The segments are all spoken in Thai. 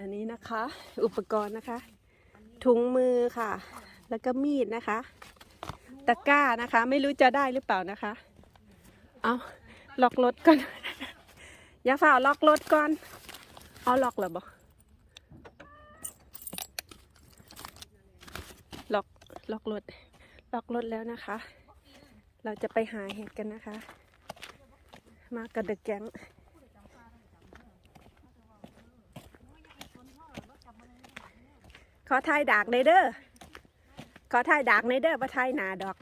อันนี้นะคะ อุปกรณ์นะคะ ถุงมือค่ะ แล้วก็มีดนะคะ ตะกร้านะคะ ไม่รู้จะได้หรือเปล่านะคะ เอาล็อกรถก่อน อย่าฝ่าล็อกรถก่อน เอาล็อกหรอบ่ล็อกล็อกรถล็อกรถแล้วนะคะ เราจะไปหาเห็ดกันนะคะ มากับเดอะแก๊ง ขอทายดากในเด้อ ขอทายดากในเด้อบ่ทายหนาดอก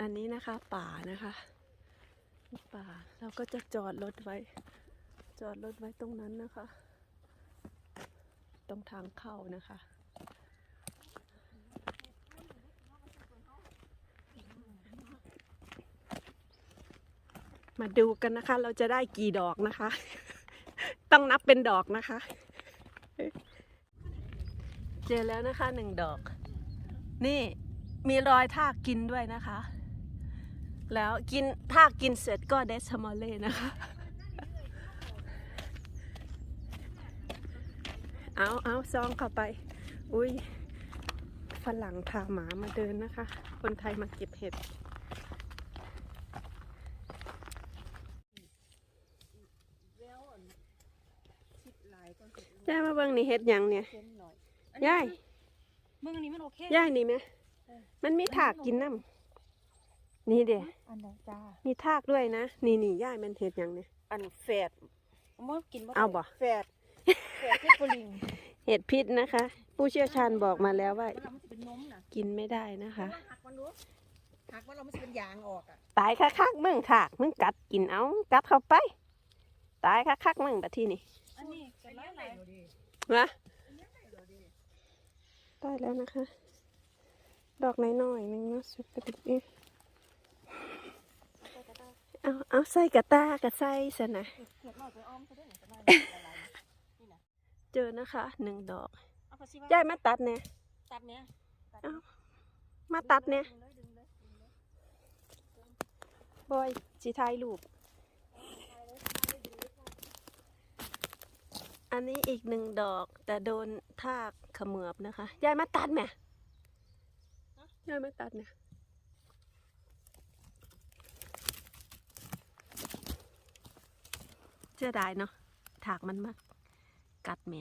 อันนี้นะคะป่านะคะ ป่าเราก็จะจอดรถไว้ จอดรถไว้ตรงนั้นนะคะ ตรงทางเข้านะคะมาดูกันนะคะ เราจะได้กี่ดอกนะคะ ต้องนับเป็นดอกนะคะ เจอแล้วนะคะหนึ่งดอก นี่มีรอยทากกินด้วยนะคะ แล้วกินทากกินเสร็จก็เดชมอลเล่นะคะ เอาเอาซองเข้าไป อุ้ยฝรั่งพาหมามาเดินนะคะ คนไทยมาเก็บเห็ด ยายมาเบิ่งนี่เฮ็ดหยังเนี่ยยายมึงอันนี้มันโอเคยายนี่ไหมมันมีถากกินน้ำนี่เด้อันไหนจ้ามีถากด้วยนะ นี่นี่ยายมันเฮ็ดหยังเนี่ยอันแฝดมันกินบ่ได้เอาบ่แฝดแฝดที่ปลิงเห็ดพิษนะคะ ผู้เชี่ยวชาญบอกมาแล้วว่ามันมันจะเป็นนมน่ะกินไม่ได้นะคะหักมันรู้หักมันเรามันจะเป็นยางออกอะตายคักๆมึงถากมึงกัดกินเอากัดเข้าไป ตายคักๆมึงบัดที่นี่ อันนี้ก็หลายหลายวะได้แล้วนะคะ ดอกน้อยๆหนึงเนาะสุดกระดิกเอ๊ะเอาเอาใส่กระตากระใส่ซะนะเห็ดหน่อยไปอ้อมซะด้วยนะจะได้อะไรนี่นะเจอนะคะหนึ่งดอกเอาไปสิยายมาตัดเนี่ยตัดเนี้ยมาตัดเนี่ยดึงลดึงเลยดึงเลยบอยจีถ่ายรูป อันนี้อีกหนึ่งดอก แต่โดนทากเขมือบนะคะยายมาตัดไหมยายมาตัดไหมเชื่อได้เนาะถากมันมากกัดแหม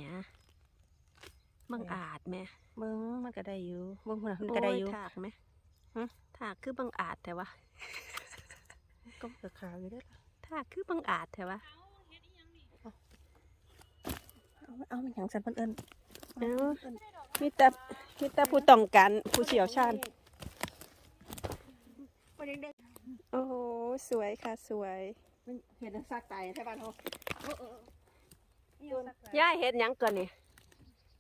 บังอาจแหมเบิ้งมันก็ได้อยู่เบิ้งคนน่ะมันโอ้ก็ได้ยอยู่ถากไหมฮะถากคือบังอาจแต่ว่าก็เกิดขาวอยู่ด้วยล่ะ ถากคือบังอาจแต่ว่า เอา เอามันหยังสันเพิ่นเอิ้นเอ้ามีแต่มีแต่ผู้ต้องการผู้เชี่ยวชาญมันเด็กโอ้โหสวยค่ะสวยๆมันเห็นซากตายใช่บ้านเขาเออเออเออนี่เอาซากตายย่าเห็ดหยังก่อนนี่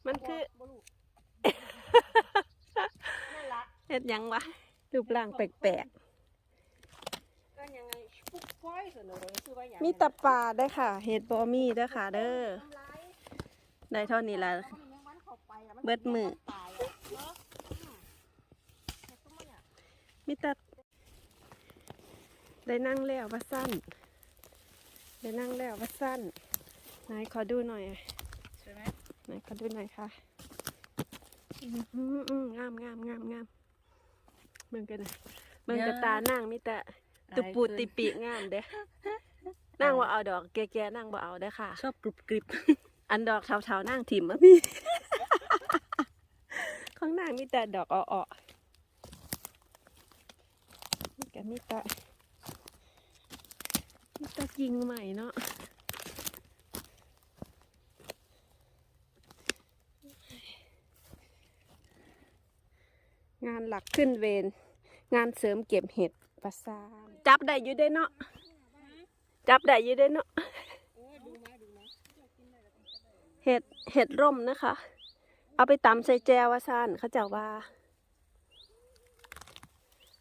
มันคือบ่รู้นั่นละเห็ดหยังวะรูปร่างแปลกก็ยังไงปุ๊บป้อยเสนอเลยซื้อไว้อย่างๆมีแตะปลาได้วยค่ะ เห็ดบอมี่เด้อค่ะ เด้อทำร้าย ได้เท่านี้ละอามันยังมันเข้าไปอะนเบิดมือตายอะเนอะอืมเฮ็ดซุมื้อเนี่ยมีแต่ได้นั่งแล้วว่าสั้น ได้นั่งแล้วว่าสั้นไหนขอดูหน่อยใช่ไหมไหนขอดูหน่อยค่ะอืมอืมอืมงามงามงามงามเมืองกันนะเมืองกระตานั่งมีแต่ตุปูติปิงามเด้นั่งว่าเอาดอกแก่ๆนั่งบ่เอาเด้อค่ะ ชอบกรุบกริบ อันดอกเทาๆนั่งถิ่มอะพี่ ข้างหน้ามีแต่ดอกอ่อๆนี่ก็มีแต่มีแต่ยิงใหม่เนาะงานหลักขึ้นเวรงานเสริมเก็บเห็ดประสานจับได้อยู่ได้เนาะจับได้อยู่ได้เนาะ เห็ดเห็ดร่มนะคะ เอาไปตำใส่แจวซ่านเขาจะว่า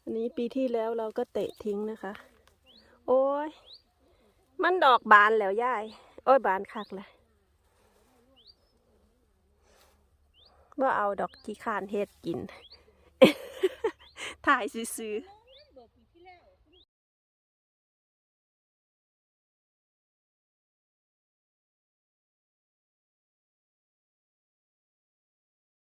อันนี้ปีที่แล้วเราก็เตะทิ้งนะคะ โอ้ย มันดอกบานแล้วยาย โอ้ยบานคักเลยว่าเอาดอกขี้คานเห็ดกิน ถ่ายซื้อ